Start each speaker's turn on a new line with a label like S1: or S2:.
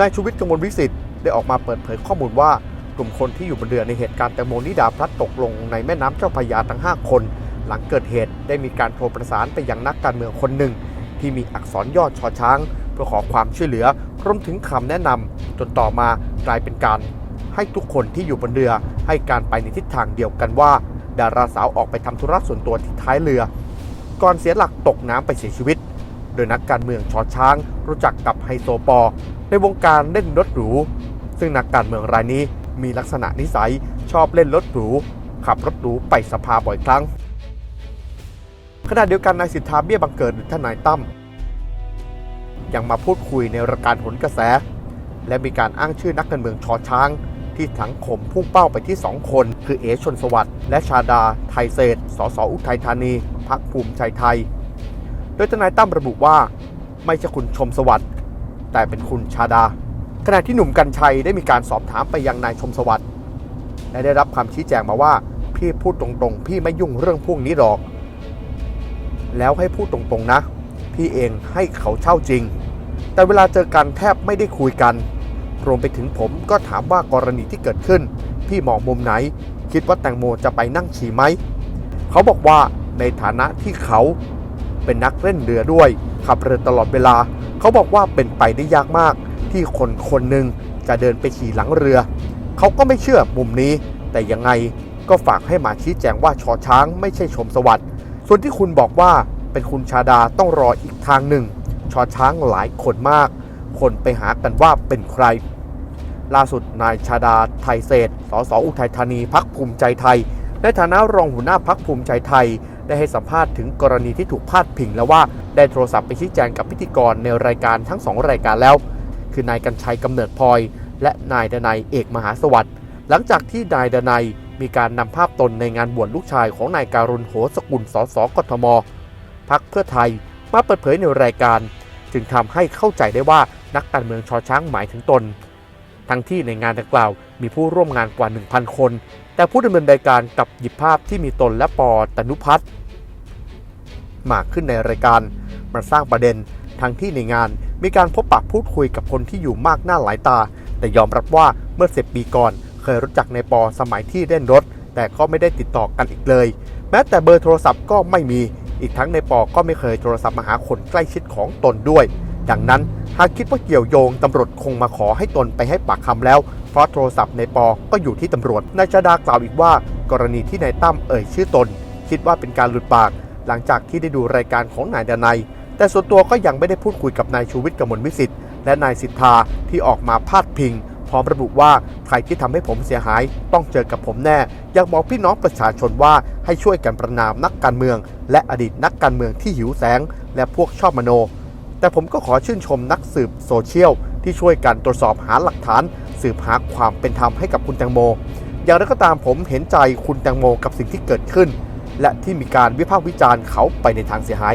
S1: นายชูวิทย์กมลวิสิทธิ์ได้ออกมาเปิดเผยข้อมูลว่ากลุ่มคนที่อยู่บนเรือในเหตุการณ์แตงโมนิดาพลัดตกลงในแม่น้ำเจ้าพระยาทั้ง 5 คน หลังเกิดเหตุได้มีการโทรประสานไปยังนักการเมืองคนหนึ่ง ที่มีอักษรย่อชอช้าง เพื่อขอความช่วยเหลือรวมถึงคำแนะนำจนต่อมากลายเป็นการให้ทุกคนที่อยู่บนเรือให้การไปในทิศทางเดียวกันว่า ดาราสาวออกไปทำธุระส่วนตัวที่ท้ายเรือ ก่อนเสียหลักตกน้ำไปเสียชีวิต โดยนักการเมืองชอช้าง รู้จักกับไฮโซปอ ในวงการเล่นรถหรู ซึ่งนักการเมืองรายนี้มีลักษณะนิสัยชอบเล่นรถหรู ขับรถหรูไปสภาบ่อยครั้งขณะเดียวกันนายสิทธาเบี้ยบังเกิดหรือทนายตั้มยังมาพูดคุยในรายการผลกระแส และมีการอ้างชื่อนักการเมืองชอช้าง ที่ถังขมพุ่งเป้าไปที่ 2 คน คือเอชนสวัสดิ์และชาดา ไทยเศษสสอุทัยธานีพักภูมิใจไทย โดยทนายตั้มระบุว่า ไม่ใช่คุณชมสวัสดิ์แต่เป็นคุณชาดา ขณะที่หนุ่มกัญชัยได้มีการสอบถามไปยังนายชมสวัสดิ์และได้รับคำชี้แจงมาว่า พี่พูดตรงๆ พี่ไม่ยุ่งเรื่องพวกนี้หรอก แล้วให้พูดตรงๆนะ พี่เองให้เขาเช่าจริง แต่เวลาเจอกันแทบไม่ได้คุยกัน รวมไปถึงผมก็ถามว่ากรณีที่เกิดขึ้น พี่มองมุมไหน คิดว่าแตงโมจะไปนั่งฉี่ไหม เขาบอกว่าในฐานะที่เขา เป็นนักเล่นเรือด้วย ขับเรือตลอดเวลา เขาบอกว่าเป็นไปได้ยากมาก ที่คนคนหนึ่งจะเดินไปขี่หลังเรือ เขาก็ไม่เชื่อมุมนี้ แต่ยังไงก็ฝากให้มาชี้แจงว่าชอช้างไม่ใช่ชมสวัสดิ์ส่วนที่คุณบอกว่าเป็นคุณชาดาต้องรออีกทางหนึ่ง ชอช้างหลายคนมาก คนไปหากันว่าเป็นใคร ล่าสุดนายชาดาไทยเศษสสอุทัยธานีพักภูมิใจไทยในฐานะรองหัวหน้าพักภูมิใจไทย ได้ให้สัมภาษณ์ถึงกรณีที่ถูกพาดพิงแล้วว่าได้โทรศัพท์ไปชี้แจงกับพิธีกรในรายการทั้งสองรายการแล้ว คือนายกัญชัยกำเนิดพลอย และนายดนัยเอกมหาสวัสดิ์หลังจากที่นายดนัยมีการนำภาพตนในงานบวชลูกชายของนายการุณโหสกุลสสกทมพักเพื่อไทยมาเปิดเผยในรายการ จึงทำให้เข้าใจได้ว่านักการเมืองชอช้างหมายถึงตน ทั้งที่ในงานดังกล่าวมีผู้ร่วมงานกว่า 1,000 คน แต่ผู้ดำเนินรายการกลับหยิบภาพที่มีตนและปอตนุพัฒน์ มาขึ้นในรายการมาสร้างประเด็นทั้งที่ในงานมีการพบปะพูดคุยกับคนที่อยู่มากหน้าหลายตา แต่ยอมรับว่าเมื่อสิปีก่อน เคยรู้จักในปอสมัยที่เล่นรถ แต่ก็ไม่ได้ติดต่อกันอีกเลย แม้แต่เบอร์โทรศัพท์ก็ไม่มี อีกทั้งในปอก็ไม่เคยโทรศัพท์มาหาคนใกล้ชิดของตนด้วย ดังนั้นหากคิดว่าเกี่ยวโยงตำรวจคงมาขอให้ตนไปให้ปากคำแล้ว เพราะโทรศัพท์ในปอก็อยู่ที่ตำรวจนายชาดากล่าวอีกว่า กรณีที่นายตั้มเอ่ยชื่อตน คิดว่าเป็นการหลุดปาก หลังจากที่ได้ดูรายการของนายดนัยแต่ส่วนตัวก็ยังไม่ได้พูดคุยกับนายชูวิทย์กมลวิสิทธิ์และนายสิทธาที่ออกมาพาดพิง พร้อมระบุว่าใครที่ทำให้ผมเสียหาย ต้องเจอกับผมแน่ อยากบอกพี่น้องประชาชนว่าให้ช่วยกันประนามนักการเมือง และอดีตนักการเมืองที่หิวแสง และพวกชอบมโน แต่ผมก็ขอชื่นชมนักสืบโซเชียลที่ช่วยกันตรวจสอบหาหลักฐาน สืบหาความเป็นธรรมให้กับคุณแตงโม อย่างไรก็ตามผมเห็นใจคุณแตงโมกับสิ่งที่เกิดขึ้น และที่มีการวิพากษ์วิจารณ์เขาไปในทางเสียหาย